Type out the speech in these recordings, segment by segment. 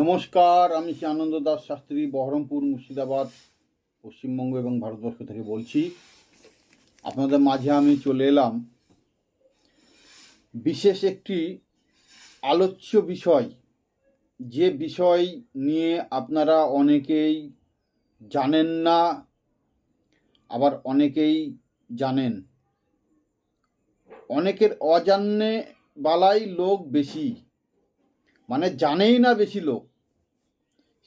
নমস্কার, আমি শ্রী আনন্দ দাস শাস্ত্রী, বহরমপুর মুর্শিদাবাদ, পশ্চিমবঙ্গ এবং ভারতবর্ষ থেকে বলছি। আপনাদের মাঝে আমি চলে এলাম। বিশেষ একটি আলোচ্য বিষয়, যে বিষয় নিয়ে আপনারা অনেকেই জানেন না, আবার অনেকেই জানেন। অনেকের অজান্নে বালাই লোক বেশি। মানে জানেই না বেশি লোক।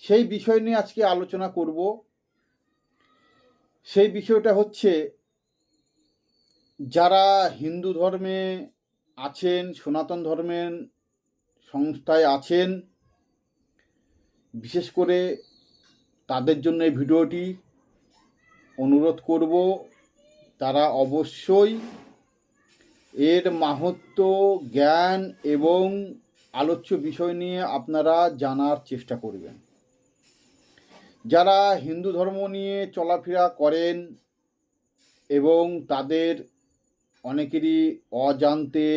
সেই বিষয় নিয়ে আজকে আলোচনা করব। সেই বিষয়টা হচ্ছে, যারা হিন্দু ধর্মে আছেন, সনাতন ধর্মের সংস্থায় আছেন, বিশেষ করে তাদের জন্য এই ভিডিওটি অনুরোধ করব, তারা অবশ্যই এর মাহাত্ম জ্ঞান এবং আলোচ্য বিষয় নিয়ে আপনারা জানার চেষ্টা করবেন। যারা হিন্দু ধর্ম নিয়ে চলাফেরা করেন এবং তাদের অনেকেরই অজান্তে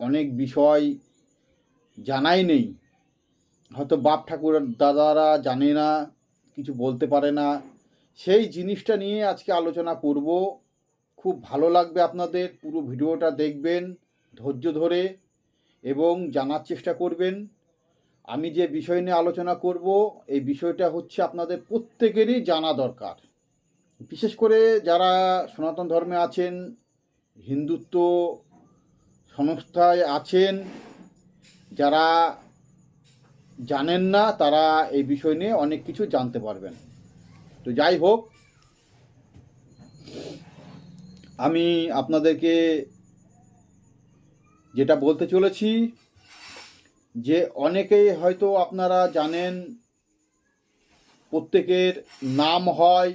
অনেক বিষয় জানাই নেই, হয়তো বাপ ঠাকুর দাদারা জানে না, কিছু বলতে পারে না, সেই জিনিসটা নিয়ে আজকে আলোচনা করব। খুব ভালো লাগবে আপনাদের, পুরো ভিডিওটা দেখবেন ধৈর্য ধরে। এবং জানার চেষ্টা করবেন। আমি যে বিষয় নিয়ে আলোচনা করব, এই বিষয়টা হচ্ছে আপনাদের প্রত্যেকেরই জানা দরকার। বিশেষ করে যারা সনাতন ধর্মে আছেন, হিন্দুত্ব সংস্থায় আছেন, যারা জানেন না, তারা এই বিষয় নিয়ে অনেক কিছু জানতে পারবেন। তো যাই হোক, আমি আপনাদেরকে যেটা বলতে চলেছি যে অনেকেই হয়তো আপনারা জানেন, প্রত্যেকের নাম হয়,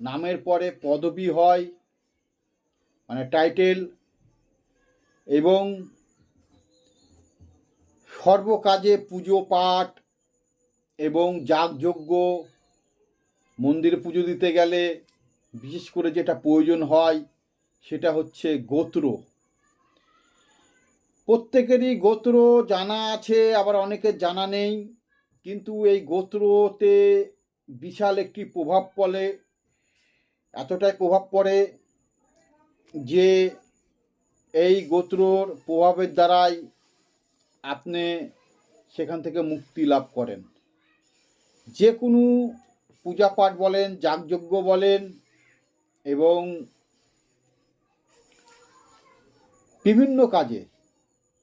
নামের পরে পদবি হয় মানে টাইটেল এবং সর্বকাজে পুজো পাঠ এবং যাগযজ্ঞ, মন্দির পুজো দিতে গেলে বিশেষ করে যেটা প্রয়োজন হয়, সেটা হচ্ছে গোত্র। প্রত্যেকেরই গোত্র জানা আছে, আবার অনেকের জানা নেই। কিন্তু এই গোত্রতে বিশাল একটি প্রভাব পড়ে। এতটাই প্রভাব পড়ে যে এই গোত্রর প্রভাবের দ্বারাই আপনি সেখান থেকে মুক্তি লাভ করেন। যে কোনো পূজা পাঠ বলেন, যাগযজ্ঞ বলেন এবং বিভিন্ন কাজে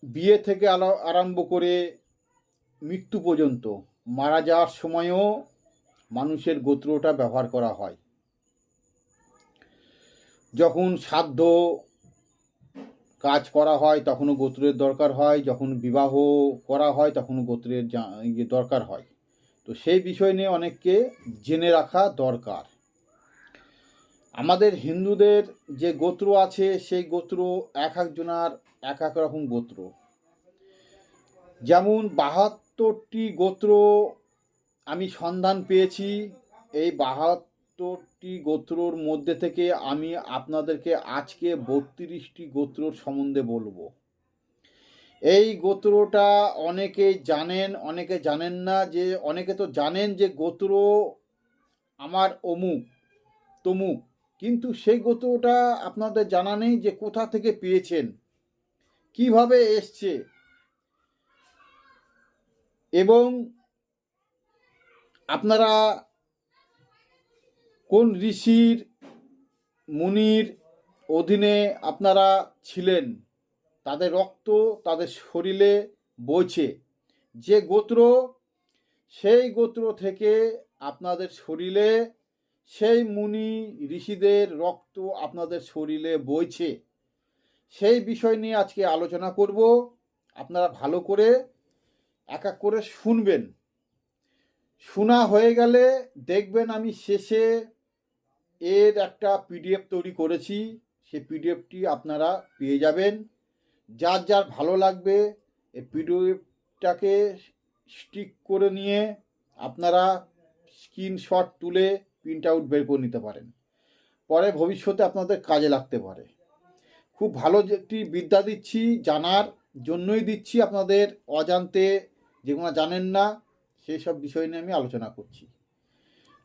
বিয়ে থেকে আরম্ভ করে মৃত্যু পর্যন্ত মারা যাওয়ার সময়ও মানুষের গোত্রটা ব্যবহার করা হয়। যখন সাধ্য কাজ করা হয়, তখনও গোত্রের দরকার হয়। যখন বিবাহ করা হয়, তখনও গোত্রের ইয়ে দরকার হয়। তো সেই বিষয় নিয়ে অনেককে জেনে রাখা দরকার। আমাদের হিন্দুদের যে গোত্র আছে, সেই গোত্র এক একজনার এক এক রকম গোত্র। যেমন বাহাত্তরটি গোত্র আমি সন্ধান পেয়েছি, এই বাহাত্তরটি গোত্রর মধ্যে থেকে আমি আপনাদেরকে আজকে বত্রিশটি গোত্রর সম্বন্ধে বলব। এই গোত্রটা অনেকেই জানেন, অনেকে জানেন না যে, অনেকে তো জানেন যে গোত্র আমার অমুক, তমুক। কিন্তু সেই গোত্রটা আপনাদের জানা নেই যে কোথা থেকে পেয়েছেন। কীভাবে এসছে? এবং আপনারা কোন ঋষির, মুনির অধীনে আপনারা ছিলেন? তাদের রক্ত তাদের শরীরে বইছে। যে গোত্র, সেই গোত্র থেকে আপনাদের শরীরে সেই মুনি ঋষিদের রক্ত আপনাদের শরীরে বইছে। সেই বিষয় নিয়ে আজকে আলোচনা করব। আপনারা ভালো করে এক এক করে শুনবেন। শোনা হয়ে গেলে দেখবেন আমি শেষে এর একটা পিডিএফ তৈরি করেছি। সেই পিডিএফটি আপনারা পেয়ে যাবেন। যার যার ভালো লাগবে এই পিডিএফটাকে স্টিক করে নিয়ে আপনারা স্ক্রিনশট তুলে প্রিন্ট আউট বের করে নিতে পারেন। পরে ভবিষ্যতে আপনাদের কাজে লাগতে পারে। খুব ভালো একটি বিদ্যা দিচ্ছি, জানার জন্যই দিচ্ছি আপনাদের অজান্তে যেগুলো জানেন না, সেই সব বিষয় নিয়ে আমি আলোচনা করছি।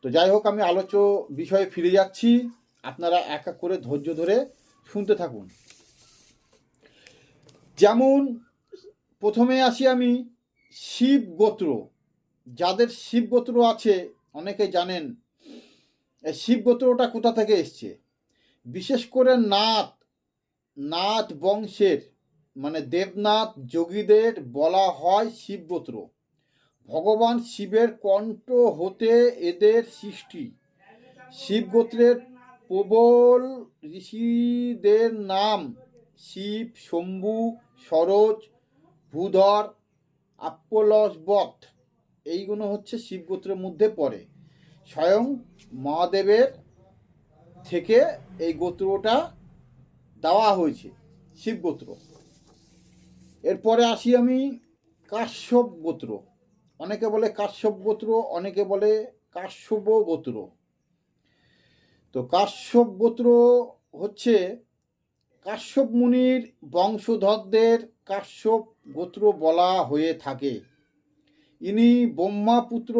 তো যাই হোক, আমি আলোচ বিষয়ে ফিরে যাচ্ছি। আপনারা এক এক করে ধৈর্য ধরে শুনতে থাকুন। যেমন, প্রথমে আসি আমি, শিব গোত্র। যাদের শিব গোত্র আছে, অনেকে জানেন শিব গোত্রটা কোথা থেকে এসছে? বিশেষ করে নাথ নাথ বংশের মানে দেবনাথ যোগীদের বলা হয় শিব গোত্র। ভগবান শিবের কণ্ঠ হতে এদের সৃষ্টি। শিব গোত্রের প্রবল ঋষিদের নাম শিব, শম্ভু, সরোজ, ভূধর আপলস বট এইগুলো হচ্ছে শিব গোত্রের মধ্যে পড়ে। স্বয়ং মহাদেবের থেকে এই গোত্রটা দেওয়া হয়েছে, শিব গোত্র। এরপরে আসি আমি কাশ্যপ গোত্র। অনেকে বলে কাশ্যপ গোত্র, অনেকে বলে কাশ্যপ গোত্র। তো কাশ্যপ গোত্র হচ্ছে কাশ্যপ মুনির বংশধরদের কাশ্যপ গোত্র বলা হয়ে থাকে। ইনি ব্রহ্মাপুত্র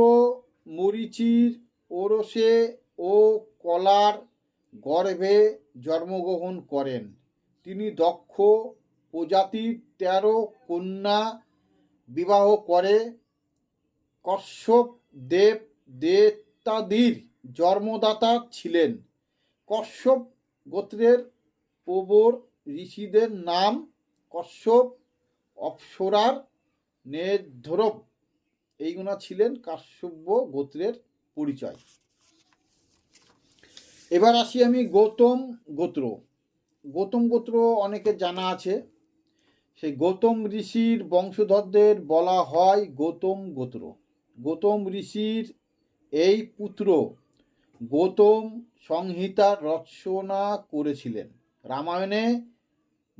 মরিচির ওরসে ও কলার গর্ভে জন্মগ্রহণ করেন। তিনি দক্ষ প্রজাতির তেরো কন্যা বিবাহ করে। কশ্যপ দেব দেবতাদির জন্মদাতা ছিলেন। কশ্যপ গোত্রের প্রবর ঋষিদের নাম কশ্যপ অপ্সরার নেধরব। এইগুলা ছিলেন কাশ্যপ্য গোত্রের পরিচয়। এবার আসি আমি গৌতম গোত্র। গৌতম গোত্র অনেকের জানা আছে। সেই গৌতম ঋষির বংশধরদের বলা হয় গৌতম গোত্র। গৌতম ঋষির এই পুত্র গৌতম সংহিতা রচনা করেছিলেন। রামায়ণে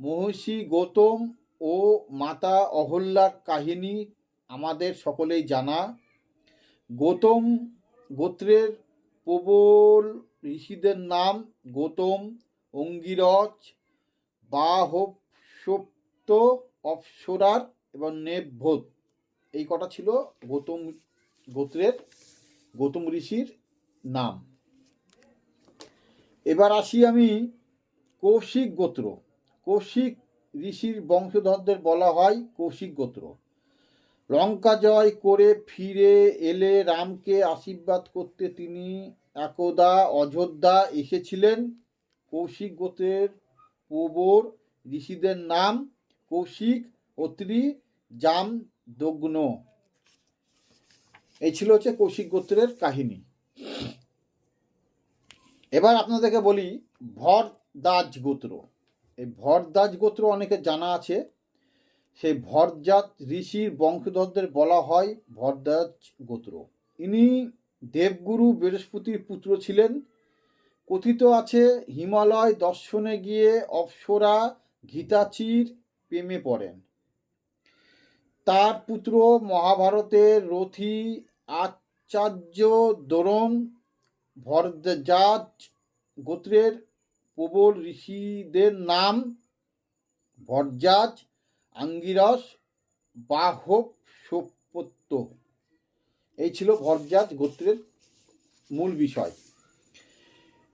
মহর্ষি গৌতম ও মাতা অহল্যার কাহিনী আমাদের সকলেই জানা। গৌতম গোত্রের প্রবল ঋষিদের নাম গৌতম, অঙ্গিরজ বাহসপ্ত অপসরার এবং নেভোধ এই কটা ছিল গৌতম গোত্রের, গৌতম ঋষির নাম। এবার আসি আমি কৌশিক গোত্র। কৌশিক ঋষির বংশধরদের বলা হয় কৌশিক গোত্র। লঙ্কা জয় করে ফিরে এলে রামকে আশীর্বাদ করতে তিনি একদা অযোধ্যা এসেছিলেন। কৌশিক গোত্রের প্রবর ঋষিদের নাম কৌশিক অত্রি জাম দগ্ন এই ছিল হচ্ছে কৌশিক গোত্রের কাহিনী। এবার আপনাদেরকে বলি ভরদাজ গোত্র। এই ভরদাজ গোত্র অনেকে জানা আছে। সেই ভরজাত ঋষির বংশধরদের বলা হয় ভরদাজ গোত্র। ইনি দেবগুরু বৃহস্পতির পুত্র ছিলেন। কথিত আছে, হিমালয় দর্শনে গিয়ে অপ্সরা ঘিতাচির প্রেমে পড়েন। তার পুত্র মহাভারতের রথী আচার্য দোরণ ভরজাজ গোত্রের প্রবল ঋষিদের নাম ভরজাজ আঙ্গিরস বাহব সোপত্য এই ছিল ভরজাজ গোত্রের মূল বিষয়।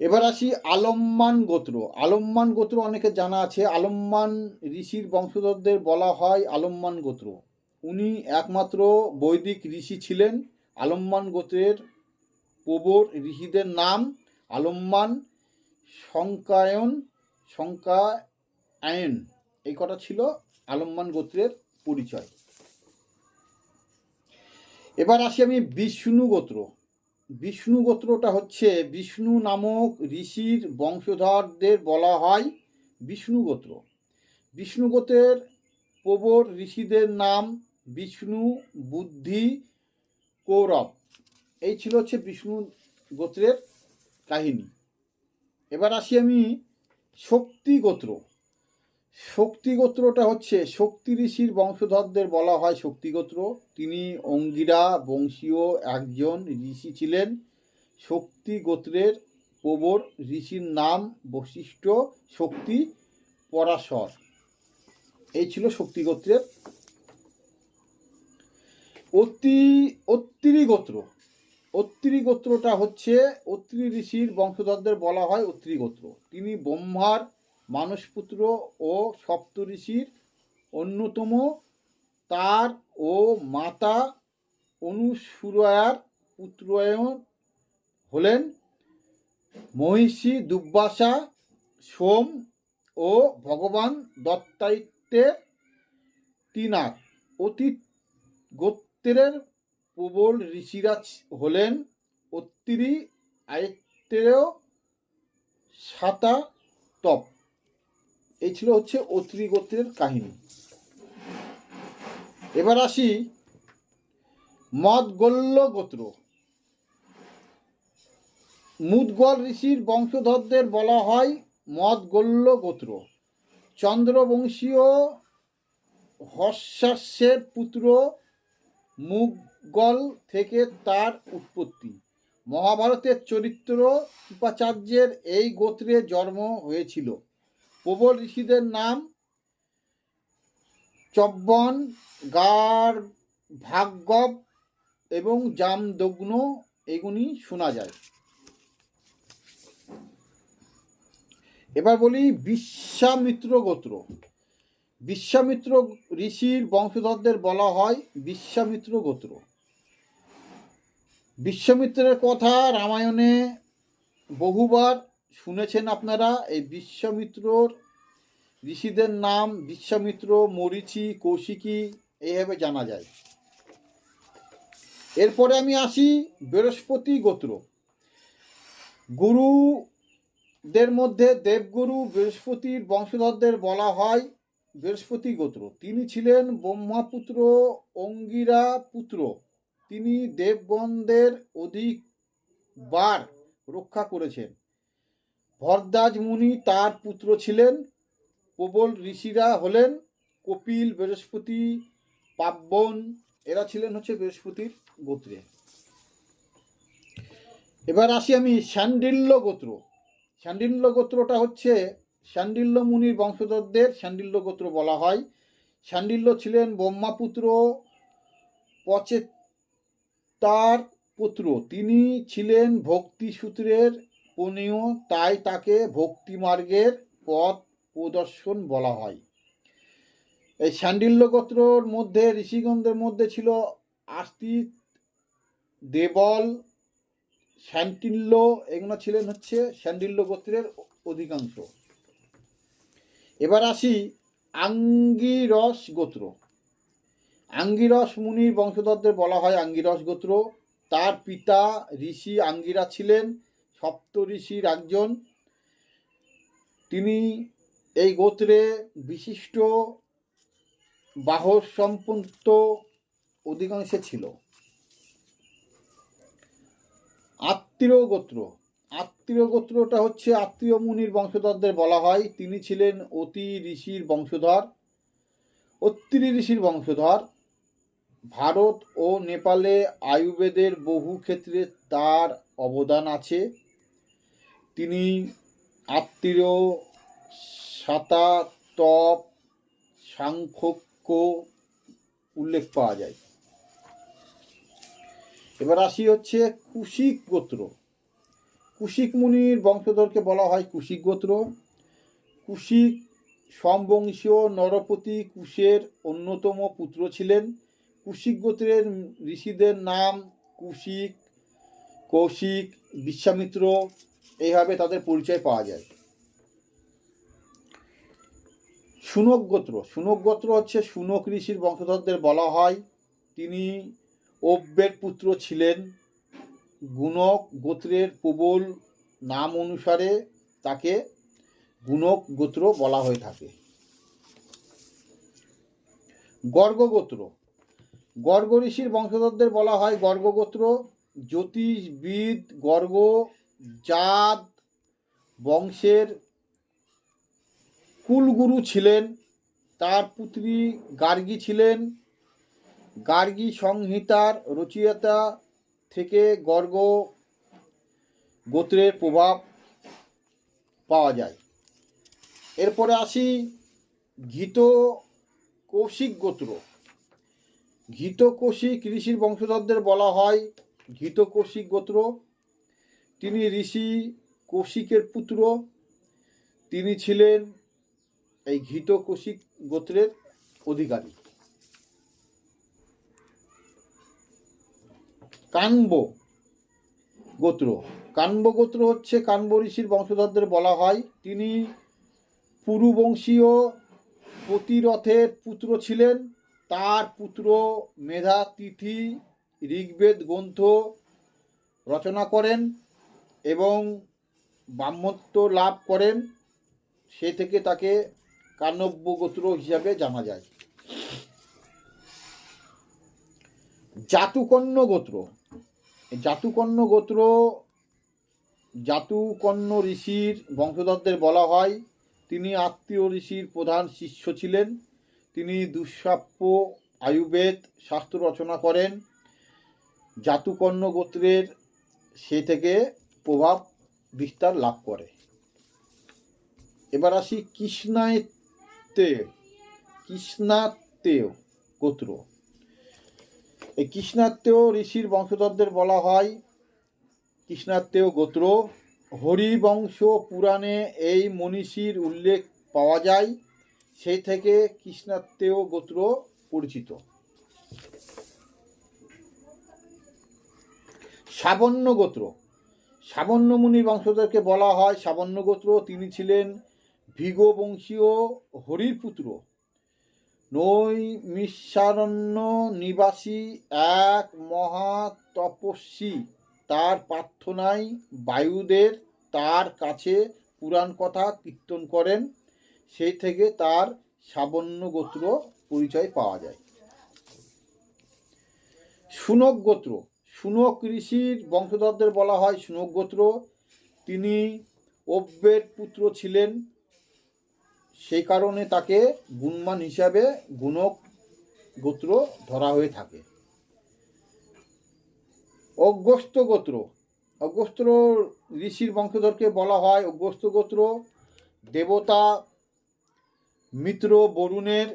এবার আসি আলম্মান গোত্র। আলম্মান গোত্র অনেকে জানা আছে। আলম্মান ঋষির বংশধরদের বলা হয় আলম্মান গোত্র। উনি একমাত্র বৈদিক ঋষি ছিলেন। আলম্মান গোত্রের প্রবর ঋষিদের নাম আলম্মান শঙ্কায়ন শঙ্কায়ন। এই কটা ছিল। আলম্মান গোত্রের পরিচয়। এবার আসি আমি বিষ্ণু গোত্র। বিষ্ণু গোত্রটা হচ্ছে বিষ্ণু নামক ঋষির বংশধরদের বলা হয় বিষ্ণু গোত্র। বিষ্ণু গোত্রের প্রবর ঋষিদের নাম বিষ্ণু, বুদ্ধি, কৌরব। এই ছিল হচ্ছে বিষ্ণু গোত্রের কাহিনী। এবার আসি আমি শক্তি গোত্র। শক্তি গোত্রটা হচ্ছে শক্তি ঋষির বংশধরদের বলা হয় শক্তি গোত্র। তিনি অঙ্গিরা, বংশীয় একজন ঋষি ছিলেন। শক্তি গোত্রের প্রবর ঋষির নাম বশিষ্ঠ শক্তি পরাশর। এই ছিল শক্তি গোত্রের অতি, অত্রি গোত্র। অত্রি গোত্রটা হচ্ছে অত্রি ঋষির বংশধরদের বলা হয় অত্রি গোত্র। তিনি ব্রহ্মার মানসপুত্র ও সপ্ত ঋষির অন্যতম তার ও মাতা অনুসুরয়ার পুত্রায়ন হলেন মহিষী দুর্বাসা, সোম ও ভগবান দত্তায়িত্বের তিনাথ অতীত গোত্রের প্রবল ঋষিরা ছ- হলেন অত্রি আয়ত্তেরও সাতা তপ এই ছিল হচ্ছে অত্রি গোত্রের কাহিনী। এবার আসি মদগল্য গোত্র। মুদগল ঋষির বংশধরদের বলা হয় মদগল্য গোত্র। চন্দ্রবংশীয় হর্ষাস্যের পুত্র মুগল থেকে তার উৎপত্তি। মহাভারতের চরিত্র কৃপাচার্যের এই গোত্রে জন্ম হয়েছিল। প্রবল ঋষিদের নাম চব্বন, গার ভাগ্যব এবং জামদগ্ন এগুলি শোনা যায়। এবার বলি বিশ্বামিত্র গোত্র। বিশ্বামিত্র ঋষির বংশধরদের বলা হয় বিশ্বামিত্র গোত্র। বিশ্বামিত্রের কথা রামায়ণে বহুবার শুনেছেন আপনারা, এই বিশ্বামিত্রর ঋষিদের নাম বিশ্বামিত্র, মরিচি, কৌশিকী, এইভাবে জানা যায়। এরপরে আমি আসি বৃহস্পতি গোত্র। গুরুদের মধ্যে দেবগুরু বৃহস্পতির বংশধরদের বলা হয় বৃহস্পতি গোত্র। তিনি ছিলেন ব্রহ্মাপুত্র, অঙ্গিরা পুত্র। তিনি দেবগণদের অধিকবার রক্ষা করেছেন। ভরদ্বাজ মুনি তার পুত্র ছিলেন। প্রবল ঋষিরা হলেন কপিল, বৃহস্পতি পাব্বন এরা ছিলেন হচ্ছে বৃহস্পতির গোত্রে। এবার আসি আমি স্যান্ডিল্য গোত্র। স্যান্ডিল্য গোত্রটা হচ্ছে স্যান্ডিল্য মুনির বংশধরদের স্যান্ডিল্য গোত্র বলা হয়। স্যান্ডিল্য ছিলেন ব্রহ্মাপুত্র, পচেতার পুত্র। তিনি ছিলেন ভক্তি সূত্রের পনীয় তাই তাকে ভক্তি মার্গের পথ প্রদর্শন বলা হয়। এই স্যান্ডিল্য গোত্রর মধ্যে ঋষিগন্ধের মধ্যে ছিল আস্তিক দেবল স্যান্টিল্য এগুলো ছিলেন হচ্ছে স্যান্ডিল্য গোত্রের অধিকাংশ। এবার আসি আঙ্গিরস গোত্র। আঙ্গিরস মুনির বংশধরদের বলা হয় আঙ্গিরস গোত্র। তার পিতা ঋষি আঙ্গিরা ছিলেন। সপ্ত ঋষির একজন তিনি এই গোত্রে বিশিষ্ট বাহর সম্পন্ন অধিকাংশে ছিল। আত্মীয় গোত্র। আত্মীয় গোত্রটা হচ্ছে আত্মীয় মুনির বংশধরদের বলা হয়। তিনি ছিলেন অতি ঋষির বংশধর, অত্রি ঋষির বংশধর। ভারত ও নেপালে আয়ুর্বেদের বহু ক্ষেত্রে তার অবদান আছে। তিনি আত্মীয় সাতা তপ সাংখ্যক্য উল্লেখ পাওয়া যায়। এবার আসি হচ্ছে কুশিক গোত্র। কুশিক মুনির বংশধরকে বলা হয় কুশিক গোত্র। কুশিক সমবংশীয় নরপতি কুশের অন্যতম পুত্র ছিলেন। কুশিক গোত্রের ঋষিদের নাম কুশিক, কৌশিক, বিশ্বামিত্র এইভাবে তাদের পরিচয় পাওয়া যায়। সুনক গোত্র সুনক গোত্র হচ্ছে সুনক ঋষির বংশধরদের বলা হয়। তিনি অব্যের পুত্র ছিলেন। গুণক গোত্রের প্রবল নাম অনুসারে তাকে গুণক গোত্র বলা হয়ে থাকে। গর্গগোত্র গর্গ ঋষির বংশধরদের বলা হয় গর্গগোত্র জ্যোতিষবিদ গর্গ জাত, বংশের কুলগুরু ছিলেন, তার পুত্রী গার্গী ছিলেন। গার্গী সংহিতার রচয়িতা থেকে গর্গ গোত্রের প্রভাব পাওয়া যায়। এরপরে আসি ঘিত কৌশিক গোত্র। ঘিতকোশিক ঋষির বংশধরদের বলা হয় ঘিতকোশিক গোত্র। তিনি ঋষি কৌশিকের পুত্র। তিনি ছিলেন এই ঘিতকোশিক গোত্রের অধিকারী। কানব গোত্র। কানব গোত্র হচ্ছে কানব ঋষির বংশধরদের বলা হয়। তিনি পুরুবংশীয় প্রতিরথের পুত্র ছিলেন। তার পুত্র মেধা তিথি ঋগ্বেদ গ্রন্থ রচনা করেন। এবং ব্রাহ্মত্ব লাভ করেন, সে থেকে তাকে কান্নব্য গোত্র হিসাবে জানা যায়। জাতুকন্য গোত্র জাতুকন্য গোত্র জাতুকন্য ঋষির বংশধরদের বলা হয়। তিনি আত্মীয় ঋষির প্রধান শিষ্য ছিলেন। তিনি দুঃসাপ্য আয়ুর্বেদ শাস্ত্র রচনা করেন। জাতুকন্য গোত্রের সে থেকে প্রভাব বিস্তার লাভ করে। এবার আসি কৃষ্ণায়তে কৃষ্ণাতেয় গোত্র। এই কৃষ্ণাত্মেয় ঋষির বংশধরদের বলা হয় কৃষ্ণাত্মেয় গোত্র। হরিবংশ পুরাণে এই মনীষীর উল্লেখ পাওয়া যায়। সেই থেকে কৃষ্ণাত্মেয় গোত্র পরিচিত। সাবন্য গোত্র। মুনির বংশধরকে বলা হয় সাবন্য গোত্র তিনি ছিলেন ভিগ বংশীয় হরির পুত্র নৈমিষারণ্য নিবাসী এক মহা তপস্বী তার প্রার্থনায় বায়ুদের তার কাছে পুরাণ কথা কীর্তন করেন। সেই থেকে তার সাবন্য গোত্র পরিচয় পাওয়া যায়। সুনক গোত্র সুনক ঋষির বংশধরদের বলা হয় সুনক গোত্র। তিনি অব্যের পুত্র ছিলেন। সেই কারণে তাকে গুণমান হিসাবে গুণক গোত্র ধরা হয়ে থাকে। অগস্ত গোত্র। অগস্ত ঋষির বংশধরকে বলা হয় অগস্ত গোত্র। দেবতা মিত্র বরুণের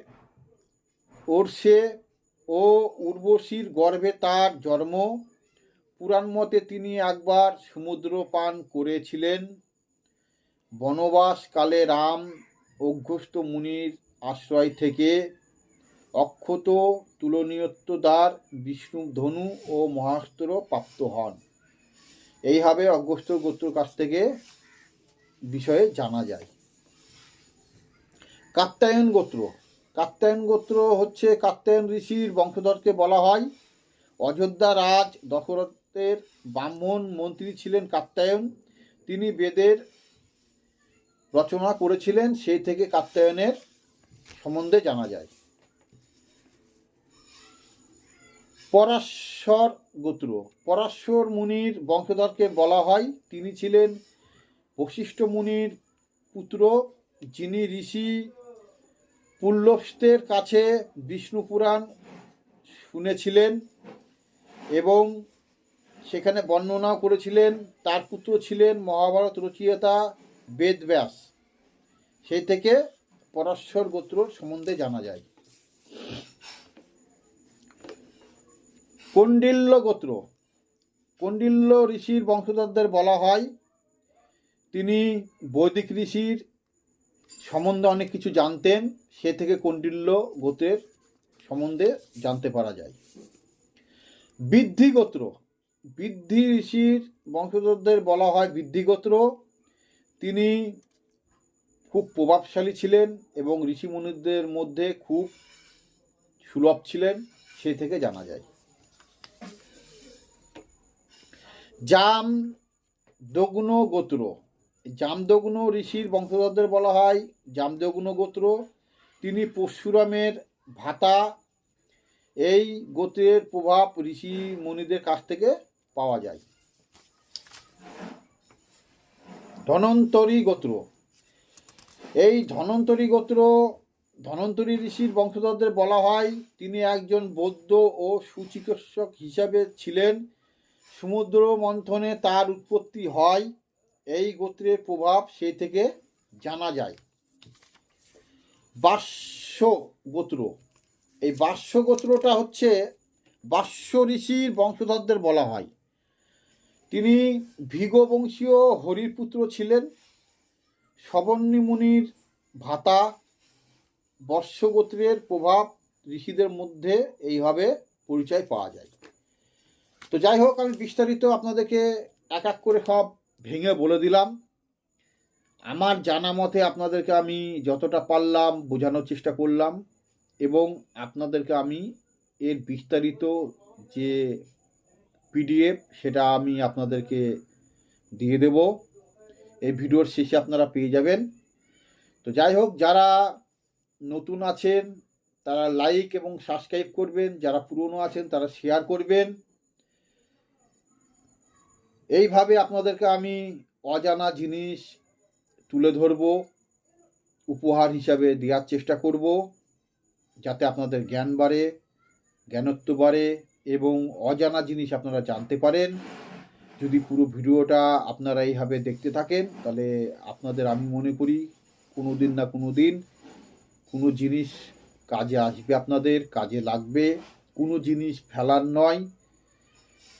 ওর্ষে ও উর্বশীর গর্ভে তার জন্ম। পুরাণ মতে তিনি একবার সমুদ্র পান করেছিলেন। বনবাসকালে রাম অভ্যস্ত মুনির আশ্রয় থেকে অক্ষত তুলনীয়ত্ব দ্বার বিষ্ণু ধনু ও মহাস্ত্র প্রাপ্ত হন। এইভাবে অগস্ত গোত্র কাছ থেকে বিষয়ে জানা যায়। কাত্যায়ন গোত্র। কাত্যায়ন গোত্র হচ্ছে কাত্যায়ন ঋষির বংশধরকে বলা হয়। অযোধ্যা রাজ দশরথের ব্রাহ্মণ মন্ত্রী ছিলেন কাত্যায়ন। তিনি বেদের রচনা করেছিলেন, সেই থেকে কাত্যায়নের সম্বন্ধে জানা যায়। পরাশ্বর গোত্র, পরাশ্বর মুনির বংশধরকে বলা হয়। তিনি ছিলেন বশিষ্ঠ মুনির পুত্র, যিনি ঋষি পুল্লস্তের কাছে বিষ্ণু পুরাণ শুনেছিলেন এবং সেখানে বর্ণনাও করেছিলেন, তার পুত্র ছিলেন মহাভারত রচয়িতা বেদব্যাস। সেই থেকে পরাশ্বর গোত্র সম্বন্ধে জানা যায়। কন্ডিল্য গোত্র। কন্ডিল্য ঋষির বংশধরদের বলা হয়, তিনি বৈদিক ঋষির সম্বন্ধে অনেক কিছু জানতেন, সে থেকে কন্ডিল্য গোত্রের সম্বন্ধে জানতে পারা যায়। বৃদ্ধি গোত্র। বৃদ্ধি ঋষির বংশধরদের বলা হয় বৃদ্ধি গোত্র। তিনি খুব প্রভাবশালী ছিলেন এবং ঋষি মুনিদের মধ্যে খুব সুলভ ছিলেন, সে থেকে জানা যায়। জাম দগ্ন গোত্র। জামদগ্ন ঋষির বংশধরদের বলা হয় জামদগ্ন গোত্র। তিনি পরশুরামের ভাতা, এই গোত্রের প্রভাব ঋষি মুনিদের কাছ থেকে পাওয়া যায়। ধনন্তরী গোত্র। এই ধনন্তরী গোত্র, ধনন্তরী ঋষির বংশধরদের বলা হয়, তিনি একজন বৌদ্ধ ও সুচিকিৎসক হিসাবে ছিলেন। সমুদ্র মন্থনে তার উৎপত্তি হয়, এই গোত্রের প্রভাব সেই থেকে জানা যায়। বাস্য গোত্র। এই বাস্য গোত্রটা হচ্ছে বাস্য ঋষির বংশধরদের বলা হয়। তিনি ভিগ বংশীয় হরির পুত্র ছিলেন। সবর্ণী মুনির ভাতা বর্ষগোত্রের প্রভাব ঋষিদের মধ্যে এইভাবে পরিচয় পাওয়া যায়। তো যাই হোক, আমি বিস্তারিত আপনাদেরকে এক এক করে সব ভেঙে বলে দিলাম। আমার জানা মতে আপনাদেরকে আমি যতটা পারলাম বোঝানোর চেষ্টা করলাম এবং আপনাদেরকে আমি এর বিস্তারিত যে পিডিএফ সেটা আমি আপনাদেরকে দিয়ে দেব। এই ভিডিওর শেষে আপনারা পেয়ে যাবেন। তো যাই হোক, যারা নতুন আছেন, তারা লাইক এবং সাবস্ক্রাইব করবেন। যারা পুরনো আছেন, তারা শেয়ার করবেন। এইভাবে আপনাদেরকে আমি অজানা জিনিস তুলে ধরব, উপহার হিসাবে দেওয়ার চেষ্টা করব, যাতে আপনাদের জ্ঞান বাড়ে, জ্ঞানত্ব বাড়ে এবং অজানা জিনিস আপনারা জানতে পারেন। যদি পুরো ভিডিওটা আপনারা এইভাবে দেখতে থাকেন, তাহলে আপনাদের আমি মনে করি কোনো দিন না কোনো দিন কোনো জিনিস কাজে আসবে আপনাদের, কাজে লাগবে। কোনো জিনিস ফেলার নয়।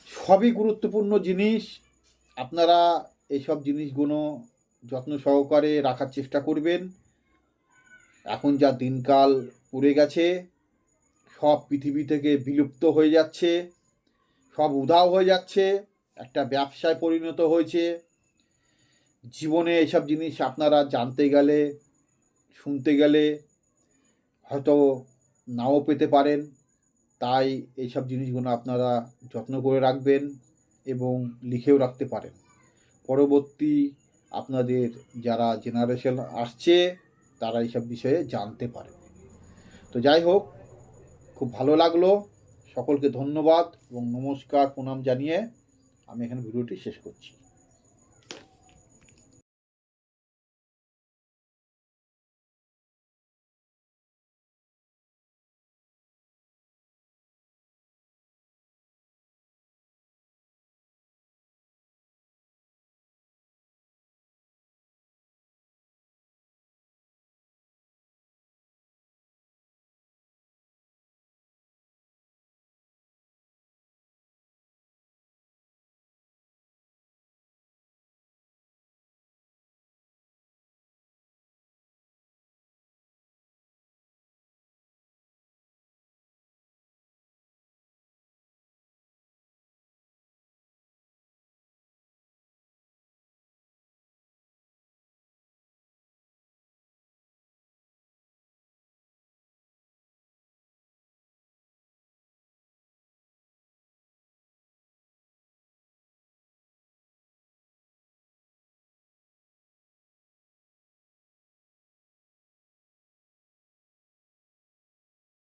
সবই গুরুত্বপূর্ণ জিনিস। আপনারা এইসব জিনিসগুলো যত্ন সহকারে রাখার চেষ্টা করবেন। এখন যা দিনকাল পড়ে গেছে সব পৃথিবী থেকে বিলুপ্ত হয়ে যাচ্ছে, সব উধাও হয়ে যাচ্ছে, একটা ব্যবসায় পরিণত হয়েছে। জীবনে এসব জিনিস আপনারা জানতে গেলে, শুনতে গেলে হয়তো নাও পেতে পারেন। তাই এইসব জিনিসগুলো আপনারা যত্ন করে রাখবেন এবং লিখেও রাখতে পারেন। পরবর্তী আপনাদের যারা জেনারেশন আসছে, তারা এইসব বিষয়ে জানতে পারে তো যাই হোক খুব ভালো লাগল। সকলকে ধন্যবাদ এবং নমস্কার প্রণাম জানিয়ে আমি এখানে ভিডিওটি শেষ করছি।